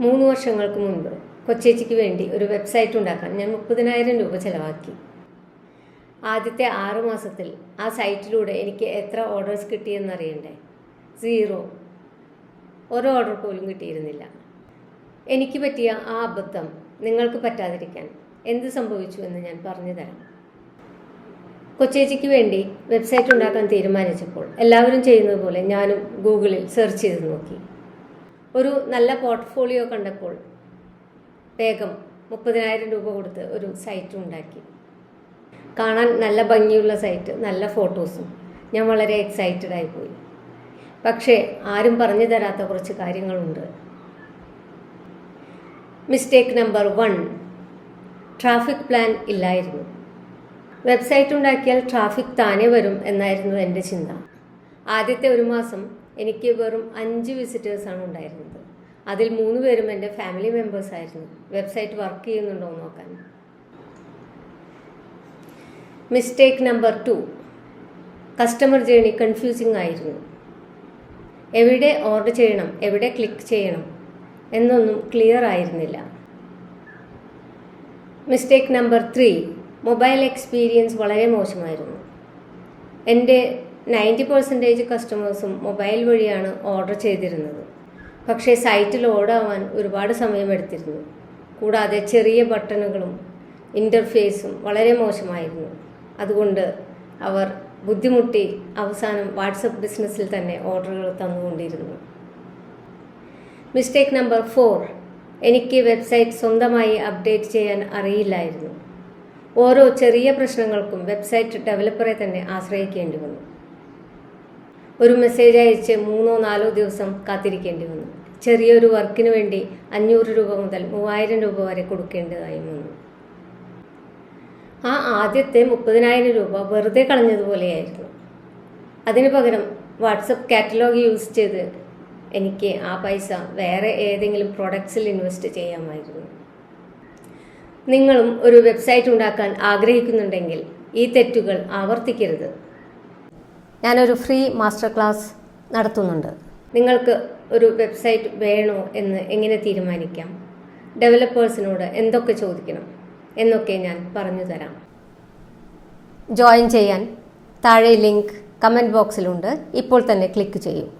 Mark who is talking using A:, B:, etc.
A: മൂന്ന് വർഷങ്ങൾക്ക് മുൻപ് കൊച്ചേച്ചിക്ക് വേണ്ടി ഒരു വെബ്സൈറ്റ് ഉണ്ടാക്കാൻ ഞാൻ മുപ്പതിനായിരം രൂപ ചിലവാക്കി. ആദ്യത്തെ ആറ് മാസത്തിൽ ആ സൈറ്റിലൂടെ എനിക്ക് എത്ര ഓർഡേഴ്സ് കിട്ടിയെന്നറിയണ്ടേ? സീറോ. ഒരു ഓർഡർ പോലും കിട്ടിയിരുന്നില്ല. എനിക്ക് പറ്റിയ ആ അബദ്ധം നിങ്ങൾക്ക് പറ്റാതിരിക്കാൻ എന്ത് സംഭവിച്ചു എന്ന് ഞാൻ പറഞ്ഞു തരാം. കൊച്ചേച്ചിക്ക് വേണ്ടി വെബ്സൈറ്റ് ഉണ്ടാക്കാൻ തീരുമാനിച്ചപ്പോൾ എല്ലാവരും ചെയ്യുന്നത് പോലെ ഞാനും ഗൂഗിളിൽ സെർച്ച് ചെയ്ത് നോക്കി. ഒരു നല്ല പോർട്ട്ഫോളിയോ കണ്ടപ്പോൾ വേഗം മുപ്പതിനായിരം രൂപ കൊടുത്ത് ഒരു സൈറ്റ് ഉണ്ടാക്കി. കാണാൻ നല്ല ഭംഗിയുള്ള സൈറ്റ് നല്ല ഫോട്ടോസും ഞാൻ വളരെ എക്സൈറ്റഡ് ആയിപ്പോയി പക്ഷേ ആരും പറഞ്ഞു തരാത്ത കുറച്ച് കാര്യങ്ങളുണ്ട്. Mistake number one traffic plan ഇല്ലായിരുന്നു. വെബ്സൈറ്റ് ഉണ്ടാക്കിയാൽ ട്രാഫിക് താനെ വരും എന്നായിരുന്നു എന്റെ ചിന്ത. ആദ്യത്തെ ഒരു മാസം എനിക്ക് വെറും അഞ്ച് വിസിറ്റേഴ്സാണ് ഉണ്ടായിരുന്നത്. അതിൽ മൂന്ന് പേരും എന്റെ ഫാമിലി മെമ്പേഴ്സ് ആയിരുന്നു. വെബ്സൈറ്റ് വർക്ക് ചെയ്യുന്നുണ്ടോ എന്ന് നോക്കാൻ. Mistake number two customer journey confusing ആയിരുന്നു. എവിടെ ഓർഡർ ചെയ്യണം എവിടെ ക്ലിക്ക് ചെയ്യണം എന്നൊന്നും ക്ലിയർ ആയിരുന്നില്ല. Mistake number three mobile experience വളരെ മോശമായിരുന്നു. എന്റെ നയന്റി പെർസെന്റേജ് കസ്റ്റമേഴ്സും മൊബൈൽ വഴിയാണ് ഓർഡർ ചെയ്തിരുന്നത്. പക്ഷേ സൈറ്റ് ലോഡാവാൻ ഒരുപാട് സമയമെടുത്തിരുന്നു. കൂടാതെ ചെറിയ ബട്ടണുകളും ഇന്റർഫേസും വളരെ മോശമായിരുന്നു. അതുകൊണ്ട് അവർ ബുദ്ധിമുട്ടി അവസാനം വാട്സപ്പ് ബിസിനസ്സിൽ തന്നെ ഓർഡറുകൾ തന്നുകൊണ്ടിരുന്നു. Mistake number four. എനിക്ക് വെബ്സൈറ്റ് സ്വന്തമായി അപ്ഡേറ്റ് ചെയ്യാൻ അറിയില്ലായിരുന്നു. ഓരോ ചെറിയ പ്രശ്നങ്ങൾക്കും വെബ്സൈറ്റ് ഡെവലപ്പറെ തന്നെ ആശ്രയിക്കേണ്ടി വന്നു. ഒരു മെസ്സേജ് അയച്ച് മൂന്നോ നാലോ ദിവസം കാത്തിരിക്കേണ്ടി വന്നു. ചെറിയൊരു വർക്കിന് വേണ്ടി അഞ്ഞൂറ് രൂപ മുതൽ മൂവായിരം രൂപ വരെ കൊടുക്കേണ്ടതായി വന്നു. ആ ആദ്യത്തെ മുപ്പതിനായിരം രൂപ വെറുതെ കളഞ്ഞതുപോലെയായിരുന്നു അതിനു പകരം വാട്സപ്പ് കാറ്റലോഗ് യൂസ് ചെയ്ത് എനിക്ക് ആ പൈസ വേറെ ഏതെങ്കിലും പ്രോഡക്ട്സിൽ ഇൻവെസ്റ്റ് ചെയ്യാമായിരുന്നു. നിങ്ങളും ഒരു വെബ്സൈറ്റ് ഉണ്ടാക്കാൻ ആഗ്രഹിക്കുന്നുണ്ടെങ്കിൽ ഈ തെറ്റുകൾ ആവർത്തിക്കരുത്. ഞാനൊരു ഫ്രീ മാസ്റ്റർ ക്ലാസ് നടത്തുന്നുണ്ട്. നിങ്ങൾക്ക് ഒരു വെബ്സൈറ്റ് വേണോ എന്ന് എങ്ങനെ തീരുമാനിക്കാം? ഡെവലപ്പേഴ്സിനോട് എന്തൊക്കെ ചോദിക്കണം? എന്നൊക്കെ ഞാൻ പറഞ്ഞു തരാം. ജോയിൻ ചെയ്യാൻ താഴെ ലിങ്ക് കമന്റ് ബോക്സിലുണ്ട്. ഇപ്പോൾ തന്നെ ക്ലിക്ക് ചെയ്യൂ.